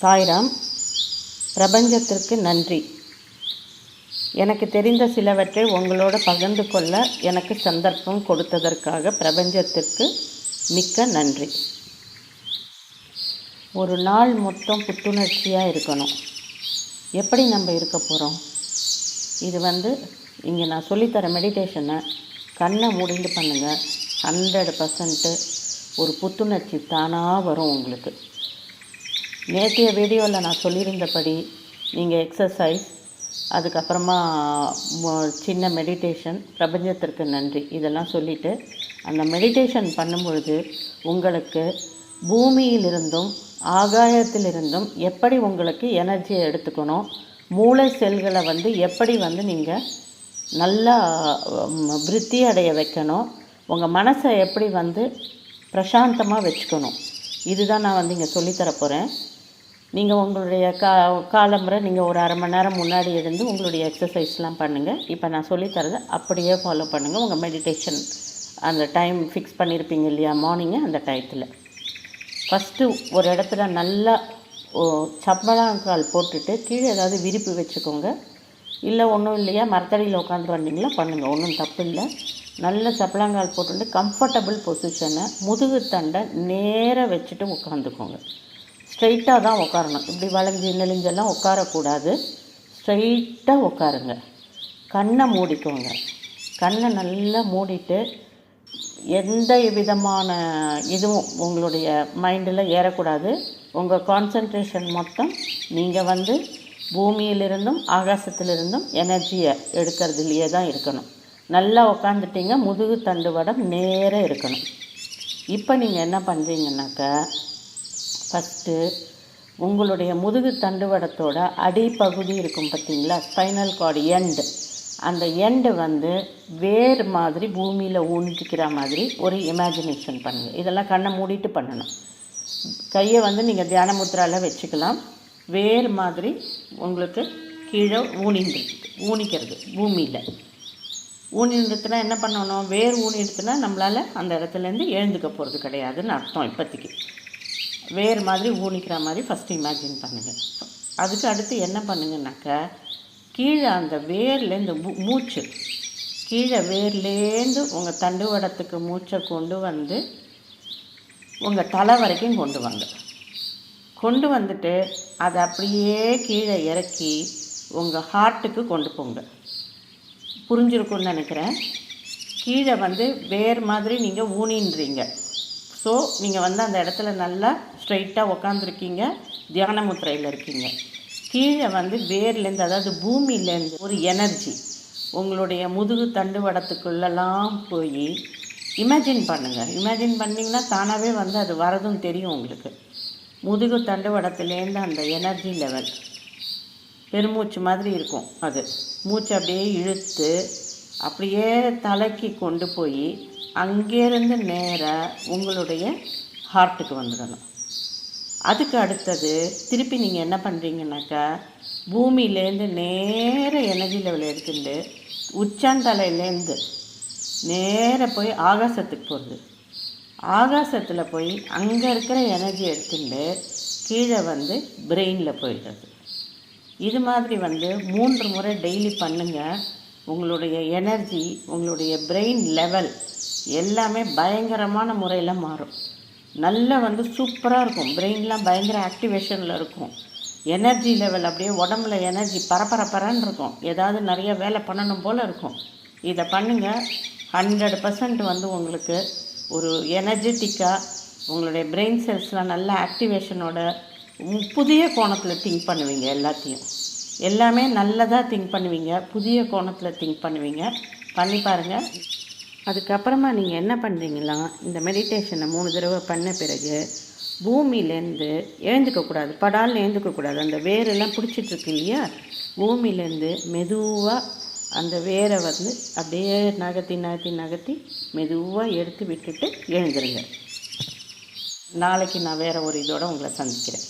சாய்ராம் பிரபஞ்சத்திற்கு நன்றி. எனக்கு தெரிந்த சிலவற்றை உங்களோட பகிர்ந்து கொள்ள எனக்கு சந்தர்ப்பம் கொடுத்ததற்காக பிரபஞ்சத்திற்கு மிக்க நன்றி. ஒரு நாள் மொத்தம் புத்துணர்ச்சியாக இருக்கணும். எப்படி நம்ம இருக்க போகிறோம் இது வந்து இங்கே நான் சொல்லித்தர மெடிடேஷனை கண்ணை முடிந்து பண்ணுங்கள் ஹண்ட்ரட் பர்சன்ட்டு ஒரு புத்துணர்ச்சி தானாக வரும் உங்களுக்கு. நேற்றைய வீடியோவில் நான் சொல்லியிருந்தபடி நீங்கள் எக்ஸசைஸ் அதுக்கப்புறமா சின்ன மெடிடேஷன் பிரபஞ்சத்திற்கு நன்றி. இதெல்லாம் சொல்லிவிட்டு அந்த மெடிடேஷன் பண்ணும்பொழுது உங்களுக்கு பூமியிலிருந்தும் ஆகாயத்திலிருந்தும் எப்படி உங்களுக்கு எனர்ஜியை எடுத்துக்கணும் மூளை செல்களை வந்து எப்படி வந்து நீங்கள் நல்லா விருத்தி அடைய வைக்கணும் உங்கள் மனசை எப்படி வந்து பிரசாந்தமாக வச்சுக்கணும். இதுதான் நான் வந்து இங்கே சொல்லித்தர போகிறேன். நீங்கள் உங்களுடைய கா காலம்புரை நீங்கள் ஒரு அரை மணி நேரம் முன்னாடி இருந்து உங்களுடைய எக்ஸசைஸ்லாம் பண்ணுங்கள் இப்போ நான் சொல்லித்தரதை அப்படியே ஃபாலோ பண்ணுங்கள் உங்கள் மெடிடேஷன் அந்த டைம் ஃபிக்ஸ் பண்ணியிருப்பீங்க இல்லையா மார்னிங்கு அந்த டயத்தில் ஃபஸ்ட்டு ஒரு இடத்துல நல்லா ஓ, போட்டுட்டு கீழே ஏதாவது விரிப்பு வச்சுக்கோங்க. இல்லை ஒன்றும் இல்லையா மரத்தடியில் உட்காந்து வந்தீங்களா பண்ணுங்கள் ஒன்றும் தப்பு இல்லை. நல்ல சப்பளாங்கால் போட்டுட்டு கம்ஃபர்டபுள் பொசிஷனை முதுகு தண்டை நேராக வச்சுட்டு உட்காந்துக்கோங்க ஸ்ட்ரைட்டாக தான் உட்காரணும் இப்படி வளைஞ்சு நெளிஞ்செல்லாம் உட்காரக்கூடாது ஸ்ட்ரைட்டாக உட்காருங்க கண்ணை மூடிக்கோங்க. கண்ணை நல்லா மூடிட்டு எந்த விதமான இதுவும் உங்களுடைய மைண்டில் ஏறக்கூடாது. உங்கள் கான்சன்ட்ரேஷன் மொத்தம் நீங்கள் வந்து பூமியிலிருந்தும் ஆகாசத்திலிருந்தும் எனர்ஜியை எடுக்கிறதுலையே தான் இருக்கணும். நல்லா உக்காந்துட்டிங்க முதுகு தண்டு வடம் நேராக இருக்கணும். இப்போ நீங்கள் என்ன பண்ணுறீங்கன்னாக்கா ஃபஸ்ட்டு உங்களுடைய முதுகு தண்டுவடத்தோட அடிப்பகுதி இருக்கும் பார்த்தீங்களா? ஸ்பைனல் கார்டு எண்டு அந்த எண்டு வந்து வேர் மாதிரி பூமியில் ஊன்றிக்கிற மாதிரி ஒரு இமேஜினேஷன் பண்ணுங்கள் இதெல்லாம் கண்ணை மூடிட்டு பண்ணணும். கையை வந்து நீங்கள் தியான முத்திரால வச்சுக்கலாம். வேர் மாதிரி உங்களுக்கு கீழே ஊனிந்து ஊனிக்கிறது பூமியில். ஊனிடுத்துனா என்ன பண்ணணும்? வேர் ஊனிடுத்துனா நம்மளால் அந்த இடத்துலேருந்து எழுந்துக்க போகிறது கிடையாதுன்னு அர்த்தம் இப்போதைக்கு வேர் மாதிரி ஊனிக்கிற மாதிரி ஃபஸ்ட்டு இமேஜின் பண்ணுங்கள் அதுக்கு அடுத்து என்ன பண்ணுங்கன்னாக்கா கீழே அந்த வேர்லேருந்து மூ மூச்சு. கீழே வேர்லேருந்து உங்கள் தண்டுவடத்துக்கு மூச்சை கொண்டு வந்து உங்கள் தலை வரைக்கும் கொண்டு வாங்க. கொண்டு வந்துட்டு அதை அப்படியே கீழே இறக்கி உங்கள் ஹார்ட்டுக்கு கொண்டு போங்க. புரிஞ்சிருக்கும்னு நினைக்கிறேன். கீழே வந்து வேர் மாதிரி நீங்கள் ஊனின்றீங்க. ஸோ நீங்கள் வந்து அந்த இடத்துல நல்லா ஸ்ட்ரைட்டாக உக்காந்துருக்கீங்க. தியான முத்திரையில் இருக்கீங்க. கீழே வந்து வேர்லேருந்து அதாவது பூமியிலேருந்து ஒரு எனர்ஜி உங்களுடைய முதுகு தண்டுவடத்துக்குள்ளெல்லாம் போய் இமேஜின் பண்ணுங்கள் இமேஜின் பண்ணிங்கன்னா தானாகவே வந்து அது வரதும் தெரியும் உங்களுக்கு. முதுகு தண்டுவடத்துலேருந்து அந்த எனர்ஜி லெவல் பெருமூச்சு மாதிரி இருக்கும் அது. மூச்சு அப்படியே இழுத்து அப்படியே தலைக்கு கொண்டு போய் அங்கேருந்து நேராக உங்களுடைய ஹார்ட்டுக்கு வந்துடணும். அதுக்கு அடுத்தது திருப்பி நீங்கள் என்ன பண்ணுறீங்கனாக்கா பூமியிலேருந்து நேர எனர்ஜி லெவல் எடுத்துட்டு உச்சாந்தலையிலேருந்து நேர போய் ஆகாசத்துக்கு போகிறது ஆகாசத்தில் போய் அங்கே இருக்கிற எனர்ஜி எடுத்துட்டு கீழே வந்து பிரெயினில் போயிடுறது. இது மாதிரி வந்து மூன்று முறை டெய்லி பண்ணுங்கள் உங்களுடைய எனர்ஜி உங்களுடைய பிரெயின் லெவல் எல்லாமே பயங்கரமான முறையில் மாறும். நல்லா வந்து சூப்பராக இருக்கும். பிரெயின்லாம் பயங்கர ஆக்டிவேஷனில் இருக்கும். எனர்ஜி லெவல் அப்படியே உடம்புல எனர்ஜி பரபரப்பரன்னு இருக்கும். ஏதாவது நிறைய வேலை பண்ணணும் போல் இருக்கும். இதை பண்ணுங்கள் ஹண்ட்ரட் பர்சன்ட் வந்து உங்களுக்கு ஒரு எனர்ஜெட்டிக்காக உங்களுடைய பிரெயின் செல்ஸ்லாம் நல்ல ஆக்டிவேஷனோட புதிய கோணத்தில் திங்க் பண்ணுவீங்க எல்லாத்தையும். எல்லாமே நல்லதாக திங்க் பண்ணுவீங்க. புதிய கோணத்தில் திங்க் பண்ணுவீங்க. பண்ணி பாருங்கள் அதுக்கப்புறமா நீங்கள் என்ன பண்ணுறீங்களா இந்த மெடிடேஷனை மூணு தடவை பண்ண பிறகு பூமியிலேருந்து எழுந்துக்கக்கூடாது படால்னு எழுந்துக்கக்கூடாது அந்த வேரெல்லாம் பிடிச்சிட்ருக்கு இல்லையா? பூமியிலேருந்து மெதுவாக அந்த வேரை வந்து அப்படியே நகர்த்தி நகர்த்தி நகர்த்தி மெதுவாக எடுத்து விட்டுட்டு எழுந்துருங்க. நாளைக்கு நான் வேறு ஒரு இதோடு உங்களை சந்திக்கிறேன்.